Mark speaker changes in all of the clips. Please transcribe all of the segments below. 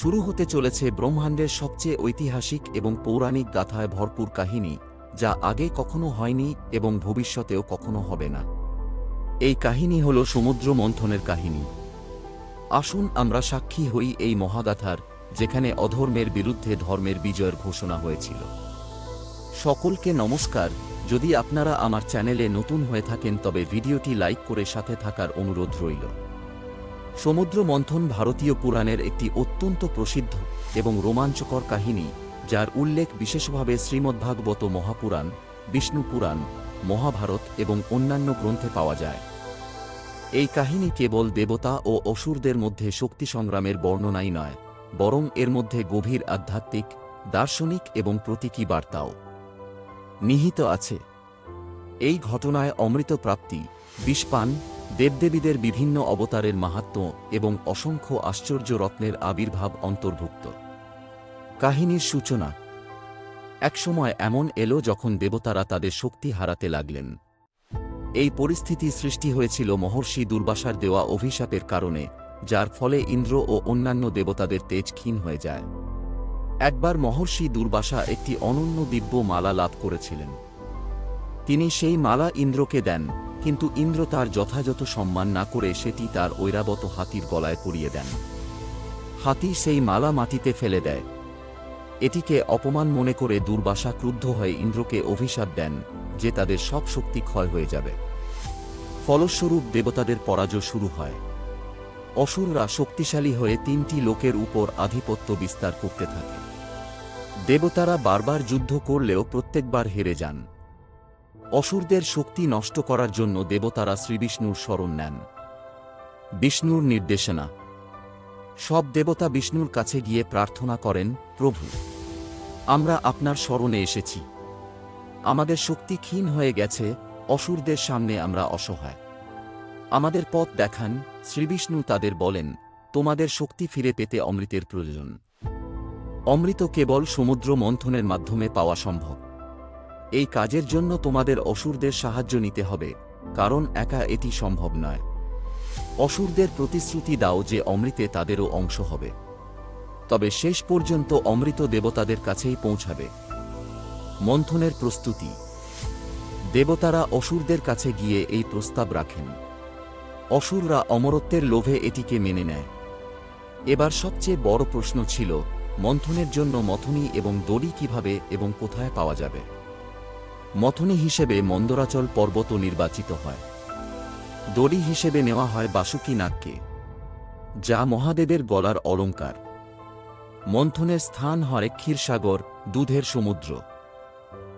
Speaker 1: শুরু হতে চলেছে ব্রহ্মাণ্ডের সবচেয়ে ঐতিহাসিক এবং পৌরাণিক গাথায় ভরপুর কাহিনী, যা আগে কখনো হয়নি এবং ভবিষ্যতেও কখনো হবে না। এই কাহিনী হল সমুদ্র মন্থনের কাহিনী। আসুন আমরা সাক্ষী হই এই মহাগাথার, যেখানে অধর্মের বিরুদ্ধে ধর্মের বিজয়ের ঘোষণা হয়েছিল। সকলকে নমস্কার। যদি আপনারা আমার চ্যানেলে নতুন হয়ে থাকেন, তবে ভিডিওটি লাইক করে সাথে থাকার অনুরোধ রইল। সমুদ্র মন্থন ভারতীয় পুরাণের একটি অত্যন্ত প্রসিদ্ধ এবং রোমাঞ্চকর কাহিনী, যার উল্লেখ বিশেষভাবে শ্রীমদ্ভাগবত মহাপুরাণ, বিষ্ণু পুরাণ, মহাভারত এবং অন্যান্য গ্রন্থে পাওয়া যায়। এই কাহিনী কেবল দেবতা ও অসুরদের মধ্যে শক্তি সংগ্রামের বর্ণনাই নয়, বরং এর মধ্যে গভীর আধ্যাত্মিক, দার্শনিক এবং প্রতীকী বার্তাও। নিহিত আছে। এই ঘটনায় অমৃতপ্রাপ্তি বিষপান দেবদেবীদের বিভিন্ন অবতারের মাহাত্ম্য এবং অসংখ্য আশ্চর্য রত্নের আবির্ভাব অন্তর্ভুক্ত। কাহিনীর সূচনা। একসময় এমন এলো যখন দেবতারা তাদের শক্তি হারাতে লাগলেন। এই পরিস্থিতি সৃষ্টি হয়েছিল মহর্ষি দুর্বাসার দেওয়া অভিশাপের কারণে, যার ফলে ইন্দ্র ও অন্যান্য দেবতাদের তেজ ক্ষীণ হয়ে যায়। একবার মহর্ষি দুর্বাসা একটি অনন্য দিব্য মালা লাভ করেছিলেন। তিনি সেই মালা ইন্দ্রকে দেন। কিন্তু ইন্দ্র তার যথাযথ সম্মান না করে সেটি তার ঐরাবত হাতির গলায় পরিয়ে দেন। হাতি সেই মালা মাটিতে ফেলে দেয়। এটিকে অপমান মনে করে দুর্বাসা ক্রুদ্ধ হয়ে ইন্দ্রকে অভিশাপ দেন যে তাদের সব শক্তি ক্ষয় হয়ে যাবে। ফলস্বরূপ দেবতাদের পরাজয় শুরু হয়। অসুররা শক্তিশালী হয়ে তিনটি লোকের উপর আধিপত্য বিস্তার করতে থাকে। দেবতারা বারবার যুদ্ধ করলেও প্রত্যেকবার হেরে যান। অসুরদের শক্তি নষ্ট করার জন্য দেবতারা শ্রীবিষ্ণুর শরণ নেন। বিষ্ণুর নির্দেশনা। সব দেবতা বিষ্ণুর কাছে গিয়ে প্রার্থনা করেন, প্রভু, আমরা আপনার স্মরণে এসেছি। আমাদের শক্তি ক্ষীণ হয়ে গেছে, অসুরদের সামনে আমরা অসহায়। আমাদের পথ দেখান, শ্রীবিষ্ণু তাদের বলেন, তোমাদের শক্তি ফিরে পেতে অমৃতের প্রয়োজন। অমৃত কেবল সমুদ্র মন্থনের মাধ্যমে পাওয়া সম্ভব। এই কাজের জন্য তোমাদের অসুরদের সাহায্য নিতে হবে, কারণ একা এটি সম্ভব নয়। অসুরদের প্রতিশ্রুতি দাও যে অমৃতে তাদেরও অংশ হবে। তবে শেষ পর্যন্ত অমৃত দেবতাদের কাছেই পৌঁছাবে। মন্থনের প্রস্তুতি। দেবতারা অসুরদের কাছে গিয়ে এই প্রস্তাব রাখেন। অসুররা অমরত্বের লোভে এটিকে মেনে নেয়। এবার সবচেয়ে বড় প্রশ্ন ছিল, মন্থনের জন্য মথনী এবং দড়ি কীভাবে এবং কোথায় পাওয়া যাবে? মথনী হিসেবে মন্দরাচল পর্বত নির্বাচিত হয়। দড়ি হিসেবে নেওয়া হয় বাসুকি নাগকে যা মহাদেবের গলার অলঙ্কার। মন্থনের স্থান হয় ক্ষীরসাগর, দুধের সমুদ্র।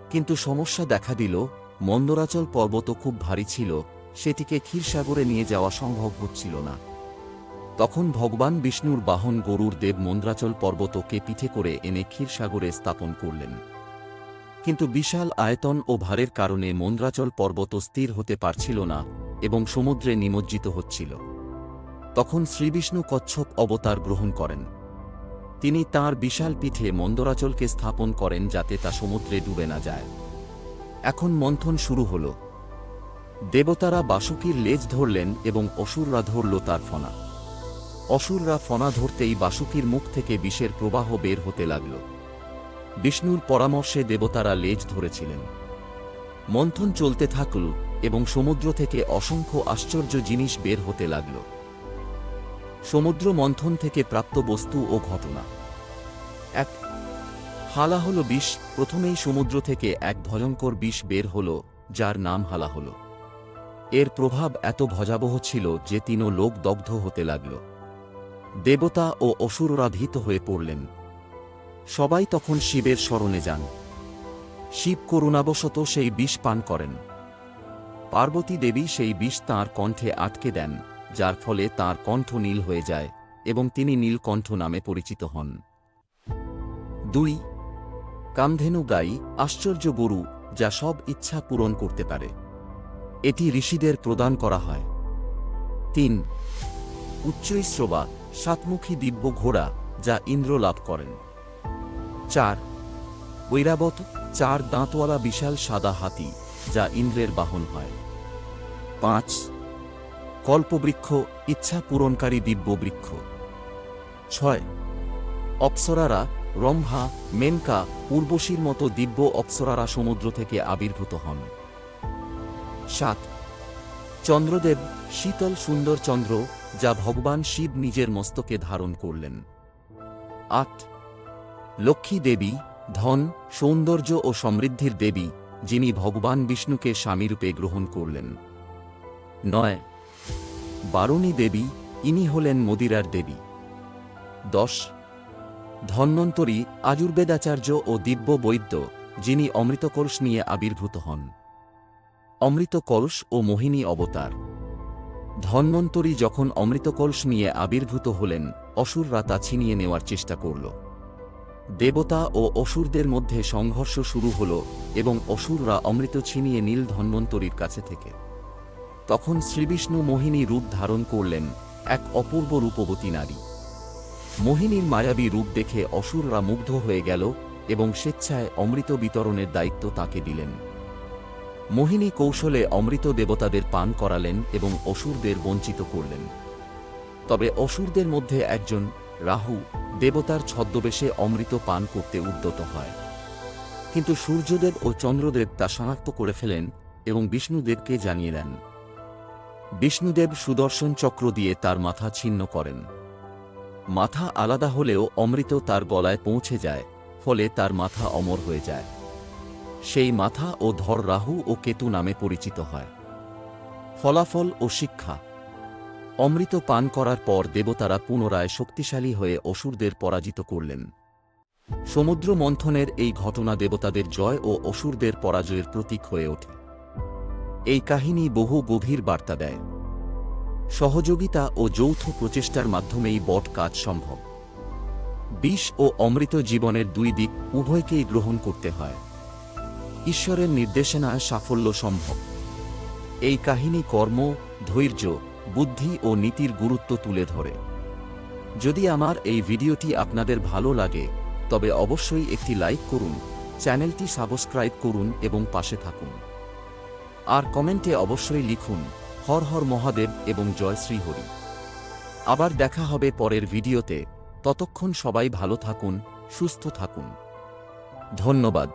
Speaker 1: কিন্তু সমস্যা দেখা দিল, মন্দরাচল পর্বত খুব ভারী ছিল, সেটিকে ক্ষীরসাগরে নিয়ে যাওয়া সম্ভব হচ্ছিল না। তখন ভগবান বিষ্ণুর বাহন গরুর দেব মন্দ্রাচল পর্বতকে পিঠে করে এনে ক্ষীরসাগরে স্থাপন করলেন। কিন্তু বিশাল আয়তন ও ভারের কারণে মন্দ্রাচল পর্বত স্থির হতে পারছিল না এবং সমুদ্রে নিমজ্জিত হচ্ছিল। তখন শ্রীবিষ্ণু কচ্ছপ অবতার গ্রহণ করেন। তিনি তার বিশাল পিঠে মন্দরাচলকে স্থাপন করেন যাতে তা সমুদ্রে ডুবে না যায়। এখন মন্থন শুরু হল। দেবতারা বাসুকির লেজ ধরলেন এবং অসুররা ধরল তার ফনা। অসুররা ফনা ধরতেই বাসুকির মুখ থেকে বিষের প্রবাহ বের হতে লাগল। বিষ্ণুর পরামর্শে দেবতারা লেজ ধরেছিলেন। মন্থন চলতে থাকল এবং সমুদ্র থেকে অসংখ্য আশ্চর্য জিনিস বের হতে লাগল। সমুদ্র মন্থন থেকে প্রাপ্ত বস্তু ও ঘটনা। এক, হালা হল বিষ। প্রথমেই সমুদ্র থেকে এক ভয়ঙ্কর বিষ বের হল, যার নাম হালা হল। এর প্রভাব এত ভজাবহ ছিল যে তিনও লোক দগ্ধ হতে লাগল। দেবতা ও অসুররা ভীত হয়ে পড়লেন। সবাই তখন শিবের স্মরণে যান। শিব করুণাবশত সেই বিষ পান করেন। পার্বতী দেবী সেই বিষ তাঁর কণ্ঠে আটকে দেন, যার ফলে তাঁর কণ্ঠ নীল হয়ে যায় এবং তিনি নীলকণ্ঠ নামে পরিচিত হন। দুই, কামধেনু গাই আশ্চর্য গরু যা সব ইচ্ছা পূরণ করতে পারে। এটি ঋষিদের প্রদান করা হয়। তিন উচ্চৈশ্রবা সাতমুখী দিব্য ঘোড়া যা ইন্দ্র লাভ করেন। চার। ঐরাবত চার দাঁতওয়ালা বিশাল সাদা হাতি যা ইন্দ্রের বাহন হয়। পাঁচ। কল্পবৃক্ষ, ইচ্ছা পূরণকারী দিব্য বৃক্ষ ছয়। অপ্সরারা রম্ভা, মেনকা, উর্বশীর মতো দিব্য অপ্সরারা সমুদ্র থেকে আবির্ভূত হন। সাত। চন্দ্রদেব শীতল সুন্দর চন্দ্র যা ভগবান শিব নিজের মস্তকে ধারণ করলেন। আট। লক্ষ্মী দেবী, ধন, সৌন্দর্য ও সমৃদ্ধির দেবী, যিনি ভগবান বিষ্ণুকে স্বামীরূপে গ্রহণ করলেন। নয়। বারুণী দেবী, ইনি হলেন মদিরার দেবী। দশ। ধন্বন্তরী, আয়ুর্বেদাচার্য ও দিব্য বৈদ্য, যিনি অমৃত কলস নিয়ে আবির্ভূত হন। অমৃত কলস ও মোহিনী অবতার। ধন্বন্তরী যখন অমৃত কলস নিয়ে আবির্ভূত হলেন, অসুররা তা ছিনিয়ে নেওয়ার চেষ্টা করল। দেবতা ও অসুরদের মধ্যে সংঘর্ষ শুরু হল এবং অসুররা অমৃত ছিনিয়ে নীল ধন্বন্তরীর কাছে থেকে। তখন শ্রীবিষ্ণু মোহিনী রূপ ধারণ করলেন এক অপূর্ব রূপবতী নারী। মোহিনীর মায়াবী রূপ দেখে অসুররা মুগ্ধ হয়ে গেল এবং স্বেচ্ছায় অমৃত বিতরণের দায়িত্ব তাকে দিলেন। মোহিনী কৌশলে অমৃত দেবতাদের পান করালেন এবং অসুরদের বঞ্চিত করলেন। তবে অসুরদের মধ্যে একজন রাহু দেবতার ছদ্মবেশে অমৃত পান করতে উদ্যত হয়। কিন্তু সূর্যদেব ও চন্দ্রদেব তা শনাক্ত করে ফেলেন এবং বিষ্ণুদেবকে জানিয়ে দেন। বিষ্ণুদেব সুদর্শন চক্র দিয়ে তার মাথা ছিন্ন করেন। মাথা আলাদা হলেও অমৃত তার গলায় পৌঁছে যায়, ফলে তার মাথা অমর হয়ে যায়। সেই মাথা ও ধর রাহু ও কেতু নামে পরিচিত হয়। ফলাফল ও শিক্ষা অমৃত পান করার পর দেবতারা পুনরায় শক্তিশালী হয়ে অসুরদের পরাজিত করলেন। সমুদ্র মন্থনের এই ঘটনা দেবতাদের জয় ও অসুরদের পরাজয়ের প্রতীক হয়ে ওঠে। এই কাহিনী বহু গভীর বার্তা দেয়। সহযোগিতা ও যৌথ প্রচেষ্টার মাধ্যমেই বট কাজ সম্ভব। বিষ ও অমৃত জীবনের দুই দিক উভয়কেই গ্রহণ করতে হয়। ঈশ্বরের নির্দেশনায় সাফল্য সম্ভব। এই কাহিনী কর্ম, ধৈর্য বুদ্ধি ও নীতির গুরুত্ব তুলে ধরে। যদি আমার এই ভিডিওটি আপনাদের ভালো লাগে, তবে অবশ্যই একটি লাইক করুন, চ্যানেলটি সাবস্ক্রাইব করুন এবং পাশে থাকুন। আর কমেন্টে অবশ্যই লিখুন, হর হর মহাদেব এবং জয় শ্রীহরি। আবার দেখা হবে পরের ভিডিওতে, ততক্ষণ সবাই ভালো থাকুন, সুস্থ থাকুন। ধন্যবাদ।